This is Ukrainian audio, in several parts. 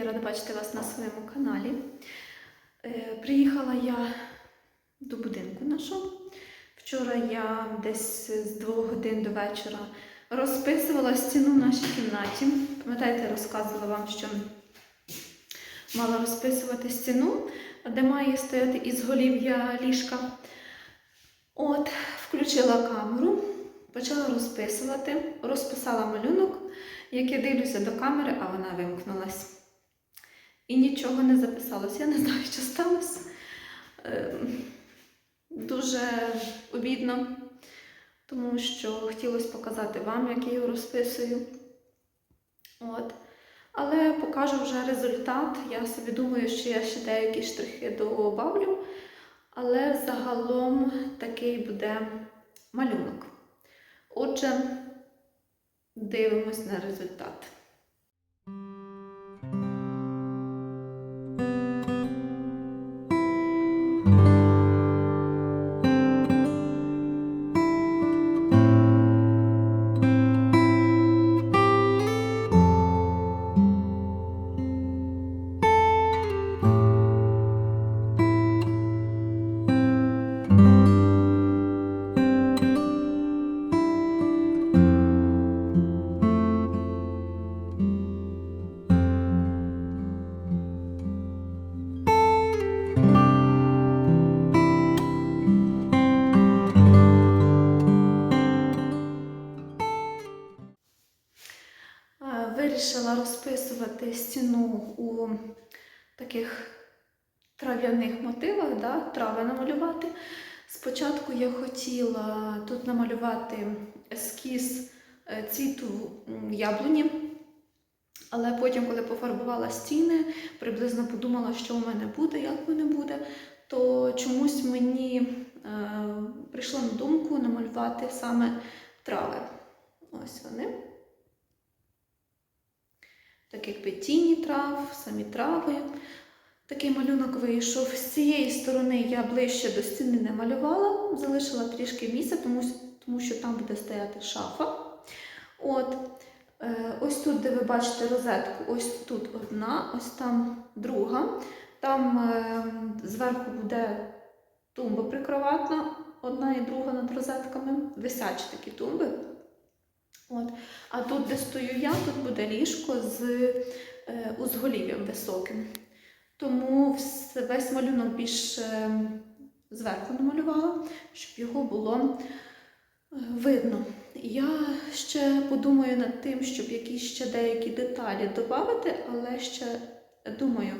Я рада бачити вас на своєму каналі. Е, Приїхала я до будинку нашого. Вчора я десь з двох годин до вечора розписувала стіну в нашій кімнаті. Пам'ятаєте, розказувала вам, що мала розписувати стіну, де має стояти ізголів'я ліжка. От, включила камеру, почала розписувати, розписала малюнок. Як я дивлюся до камери, а вона вимкнулась. І нічого не записалось. Я не знаю, що сталося. Ем, Дуже обідно, тому що хотілося показати вам, як я його розписую. От. Але покажу вже результат. Я собі думаю, що я ще деякі штрихи добавлю. Але загалом такий буде малюнок. Отже, дивимось на результат. Розписувати стіну у таких трав'яних мотивах, да, трави намалювати. Спочатку я хотіла тут намалювати ескіз е, цвіту яблуні, але потім, коли пофарбувала стіни, приблизно подумала, що у мене буде, як воно буде, то чомусь мені е, прийшло на думку намалювати саме трави. Ось вони. Так якби тіні трав, самі трави. Такий малюнок вийшов. З цієї сторони я ближче до стіни не малювала, залишила трішки місця, тому, тому що там буде стояти шафа. От. Е, ось тут, де ви бачите розетку, ось тут одна, ось там друга. Там е, зверху буде тумба прикроватна, одна і друга над розетками, висячі такі тумби. От. А тут, де стою я, тут буде ліжко з е, узголів'ям високим. Тому весь малюнок більш е, зверху намалювала, щоб його було е, видно. Я ще подумаю над тим, щоб якісь ще деякі деталі додати, але ще думаю,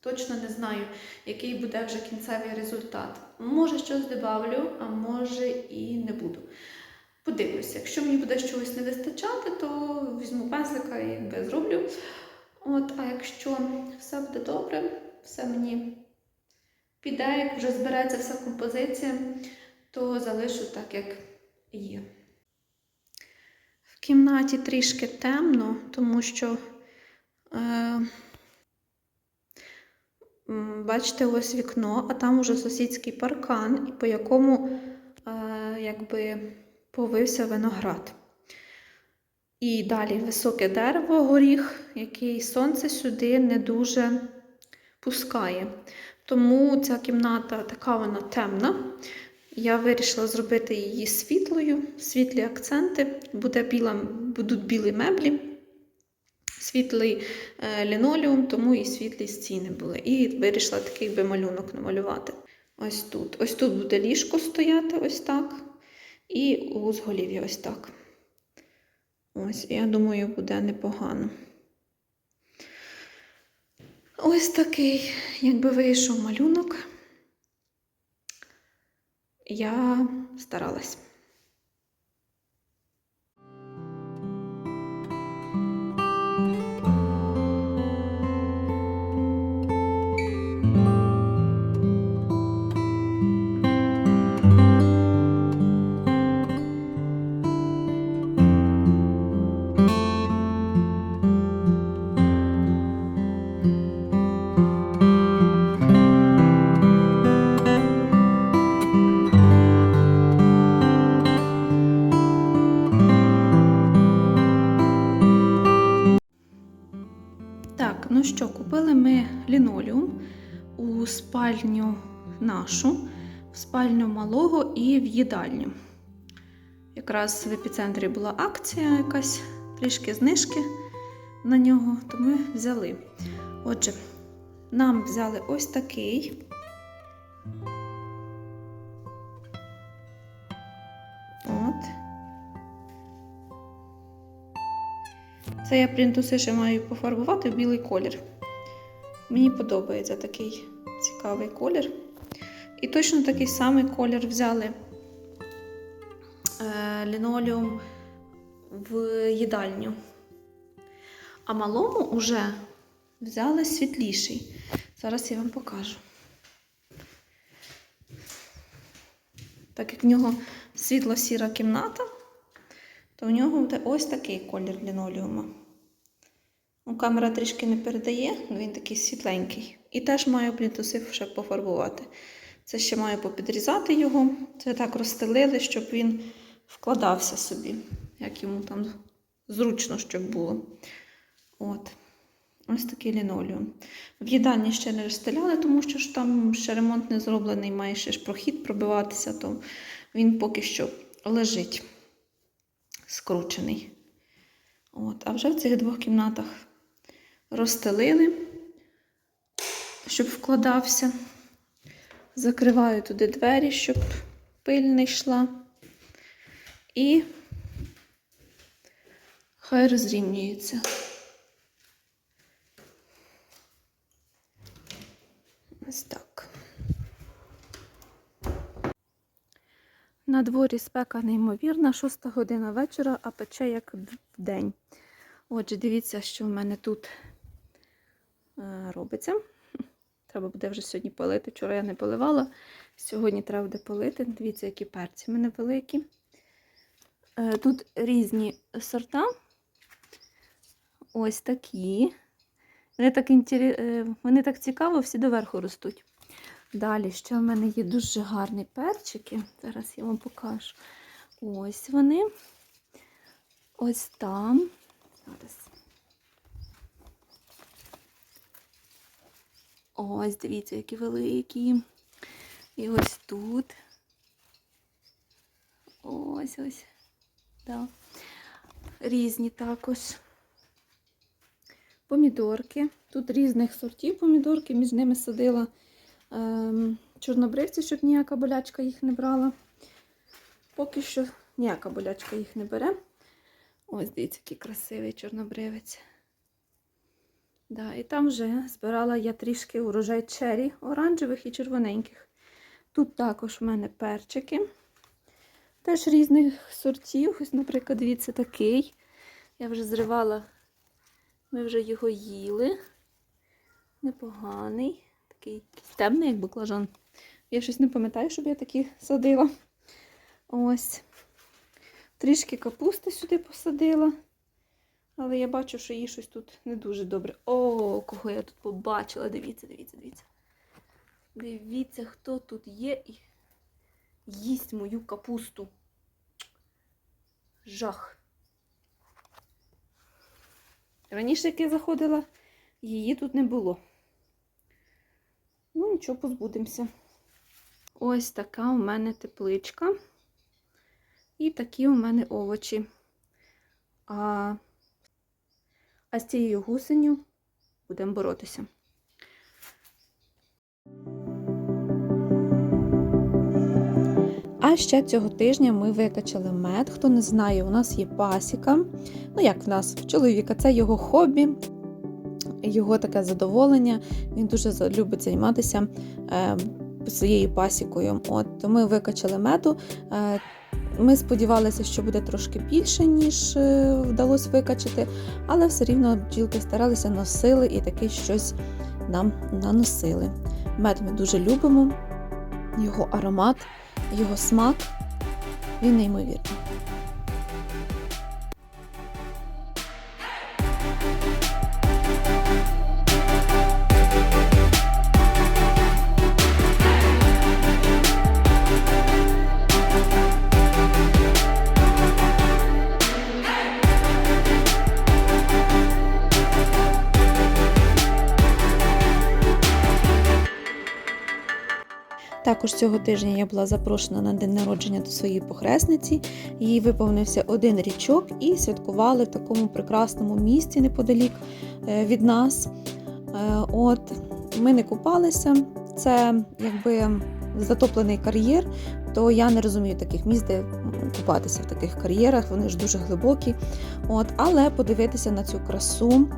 точно не знаю, який буде вже кінцевий результат. Може, щось додавлю, а може і не буду. Подивлюся, якщо мені буде чогось не вистачати, то візьму пензлика і якби зроблю. От, а якщо все буде добре, все мені піде, як вже збереться вся композиція, то залишу так, як є. В кімнаті трішки темно, тому що, е, бачите, ось вікно, а там уже сусідський паркан, і по якому е, якби повився виноград. І далі високе дерево, горіх, який сонце сюди не дуже пускає. Тому ця кімната така вона темна. Я вирішила зробити її світлою, світлі акценти, буде біла, будуть білі меблі, світлий е, лінолеум, тому і світлі стіни були. І вирішила такий би малюнок намалювати. Ось тут. Ось тут буде ліжко стояти, ось так. І узголів'я ось так. Ось, я думаю, буде непогано. Ось такий, якби вийшов малюнок. Я старалась. Купили ми лінолеум у спальню нашу, в спальню малого і в їдальню. Якраз в епіцентрі була акція якась, трішки знижки на нього, то ми взяли. Отже, нам взяли ось такий. От. Це я плінтуси ще маю пофарбувати в білий колір. Мені подобається такий цікавий колір. І точно такий самий колір взяли е, лінолеум в їдальню. А малому вже взяли світліший. Зараз я вам покажу. Так як в нього світло-сіра кімната, то в нього буде ось такий колір лінолеума. Ну, камера трішки не передає, але він такий світленький. І теж маю плінтусив ще пофарбувати. Це ще маю попідрізати його. Це так розстелили, щоб він вкладався собі, як йому там зручно, щоб було. От. Ось такий лінолеум. В їдальні ще не розстеляли, тому що ж там ще ремонт не зроблений, має ще ж прохід пробиватися, то він поки що лежить скручений. От. А вже в цих двох кімнатах розстелили, щоб вкладався. Закриваю туди двері, щоб пиль не йшла. І хай розрівнюється. Ось так. На дворі спека неймовірна, 6 година вечора, а пече як в день. Отже, дивіться, що в мене тут робиться. Треба буде вже сьогодні полити. Вчора я не поливала, сьогодні треба буде полити. Дивіться, які перці в мене великі. Е, тут різні сорта. Ось такі. Вони так, інтері... е, Вони так цікаво, всі доверху ростуть. Далі ще в мене є дуже гарні перчики. Зараз я вам покажу. Ось вони. Ось там. Зараз. Ось, дивіться, які великі. І ось тут. Ось ось. Да. Різні також. Помідорки. Тут різних сортів помідорки, між ними садила ем, чорнобривці, щоб ніяка болячка їх не брала. Поки що ніяка болячка їх не бере. Ось, дивіться, який красивий чорнобривець. Да, і там вже збирала я трішки урожай чері, оранжевих і червоненьких. Тут також в мене перчики. Теж різних сортів. Ось, наприклад, дивіться, такий. Я вже зривала, ми вже його їли. Непоганий. Такий темний, як баклажан. Я щось не пам'ятаю, щоб я такі садила. Ось. Трішки капусти сюди посадила. Але я бачу, що їй щось тут не дуже добре. О, кого я тут побачила. Дивіться, дивіться, дивіться. Дивіться, хто тут є і їсть мою капусту. Жах. Раніше, як я заходила, її тут не було. Ну, нічого, позбудемося. Ось така у мене тепличка. І такі у мене овочі. А а з цією гусеню будемо боротися. А ще цього тижня ми викачали мед. Хто не знає, у нас є пасіка. Ну, як в нас, в чоловіка, це його хобі, його таке задоволення. Він дуже любить займатися е, своєю пасікою. От, ми викачали меду. Е, ми сподівалися, що буде трошки більше, ніж е, вдалося викачати, але все рівно бджілки старалися, носили і таке щось нам наносили. Мед ми дуже любимо, його аромат, його смак, він неймовірний. Також цього тижня я була запрошена на день народження до своєї похресниці. Їй виповнився один річок і святкували в такому прекрасному місці неподалік е, від нас. Е, От ми не купалися. Це якби затоплений кар'єр, то я не розумію таких місць, де купатися в таких кар'єрах, вони ж дуже глибокі. От, але подивитися на цю красу,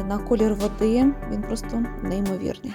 е, на колір води, він просто неймовірний.